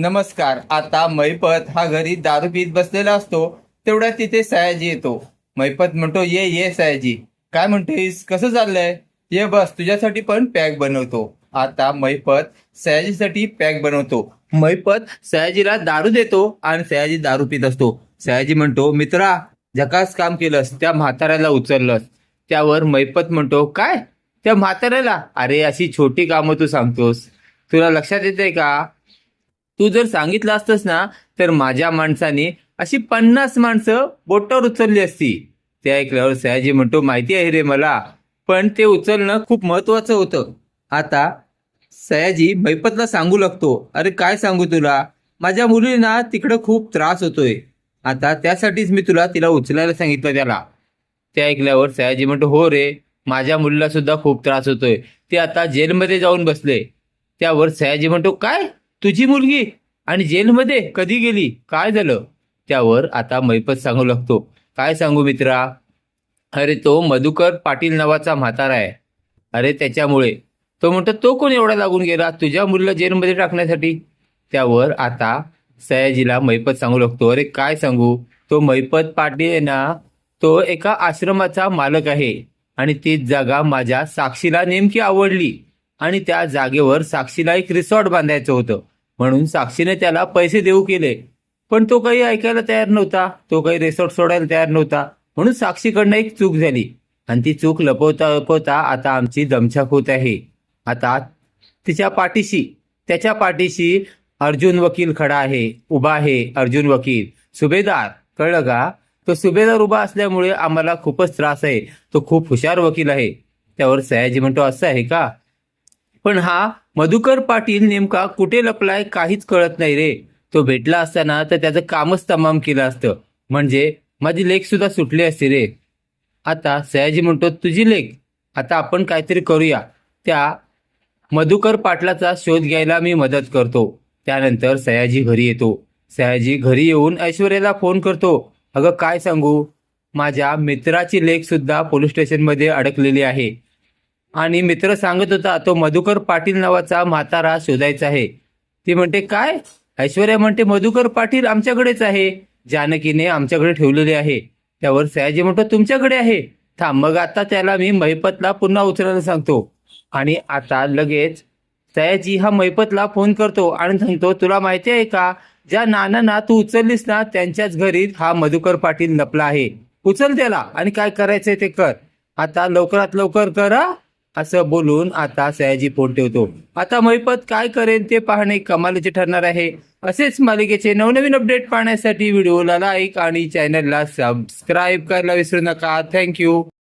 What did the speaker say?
नमस्कार आता मैपत हा घरी दारू पीत बसलेला असतो तेवढ्या तिथे सयाजी येतो. मैपत म्हणतो ये ये सयाजी. काय म्हणतोयस कसं चाललंय? ये बस तुझ्यासाठी पण पॅक बनवतो. आता मैपत सयाजीसाठी पॅक बनवतो. मैपत सयाजीला दारू देतो आणि सयाजी दारू पित असतो. सयाजी म्हणतो मित्रा झकास काम केलंस त्या म्हाताऱ्याला उचललंस. त्यावर मैपत म्हणतो काय? त्या म्हाताऱ्याला? अरे अशी छोटी कामं तू सांगतोस. तुला लक्षात येते का? तू जर सांगितलं असतंस ना तर माझ्या माणसाने अशी पन्नास माणसं बोटावर उचलली असती. ते ऐकल्यावर सयाजी म्हणतो माहिती आहे रे मला पण ते उचलणं खूप महत्वाचं होतं. आता सयाजी मैपतला सांगू लागतो अरे काय सांगू तुला? माझ्या मुलींना तिकडं खूप त्रास होतोय. आता त्यासाठीच मी तुला तिला उचलायला सांगितलं त्याला. ते ऐकल्यावर सयाजी म्हणतो हो रे माझ्या मुलीला सुद्धा खूप त्रास होतोय. ते आता जेलमध्ये जाऊन बसले. त्यावर सयाजी म्हणतो काय? तुझी मुलगी. आणि जेलमध्ये कधी गेली? काय झालं? त्यावर आता मैपत सांगू लागतो. काय सांगू मित्रा? अरे तो मधुकर पाटील नावाचा म्हातारा आहे. अरे त्याच्यामुळे. तो म्हणतो तो कोण एवढा लागून गेला तुझ्या मुलीला जेलमध्ये टाकण्यासाठी? त्यावर आता सयाजीला मैपत सांगू लागतो. अरे काय सांगू? तो मैपत पाटील आहे ना तो एका आश्रमाचा मालक आहे. आणि ती जागा माझ्या साक्षीला नेमकी आवडली. आणि त्या जागेवर साक्षीला एक रिसॉर्ट बांधायचं होतं. म्हणून साक्षीने त्याला पैसे देऊ केले. पण तो काही ऐकायला तयार नव्हता. तो काही रिसॉर्ट सोडायला तयार नव्हता. म्हणून साक्षीकडनं एक चूक झाली. आणि ती चूक लपवता लपवता आता आमची दमछाक होत आहे. आता तिच्या पाठीशी त्याच्या पाठीशी अर्जुन वकील खडा आहे उभा आहे अर्जुन वकील. सुभेदार कळलं का? तो सुभेदार उभा असल्यामुळे आम्हाला खूपच त्रास आहे. तो खूप हुशार वकील आहे. त्यावर सयाजी म्हणतो असं आहे का? पण हा मधुकर पाटील नेमका कुठे लपलाय काहीच कळत नाही रे. तो भेटला असताना तर त्याचं कामच तमाम केलं असतं. म्हणजे माझी लेख सुद्धा सुटली असते रे. आता सयाजी म्हणतो तुझी लेख आता आपण काहीतरी करूया. त्या मधुकर पाटलाचा शोध घ्यायला मी मदत करतो. त्यानंतर सयाजी घरी येतो. सयाजी घरी येऊन ऐश्वर्याला फोन करतो. अगं काय सांगू? माझ्या मित्राची लेख सुद्धा पोलीस स्टेशनमध्ये अडकलेली आहे. आणि मित्र सांगत होता तो मधुकर पाटील नावाचा म्हातारा शोधायचा आहे. ती म्हणते काय? ऐश्वर्या म्हणते मधुकर पाटील आमच्याकडेच आहे. जानकीने आमच्याकडे ठेवलेले आहे. त्यावर सयाजी म्हणतो तुमच्याकडे आहे. थांब मग आता त्याला मी महिपतला पुन्हा उचलायला सांगतो. आणि आता लगेच सयाजी हा महिपतला फोन करतो आणि सांगतो तुला माहिती आहे का? ज्या नानांना तू उचललीस ना त्यांच्याच घरी हा मधुकर पाटील लपला आहे. उचल त्याला आणि काय करायचंय ते कर. आता लवकरात लवकर करा असं बोलून आता सयाजी फोन ठेवतो. आता महिपत काय करेन ते पाहणे कमालीचे ठरणार आहे. असेच मालिकेचे नवनवीन अपडेट पाहण्यासाठी व्हिडिओला लाईक आणि चॅनलला सबस्क्राईब करायला विसरू नका. थँक्यू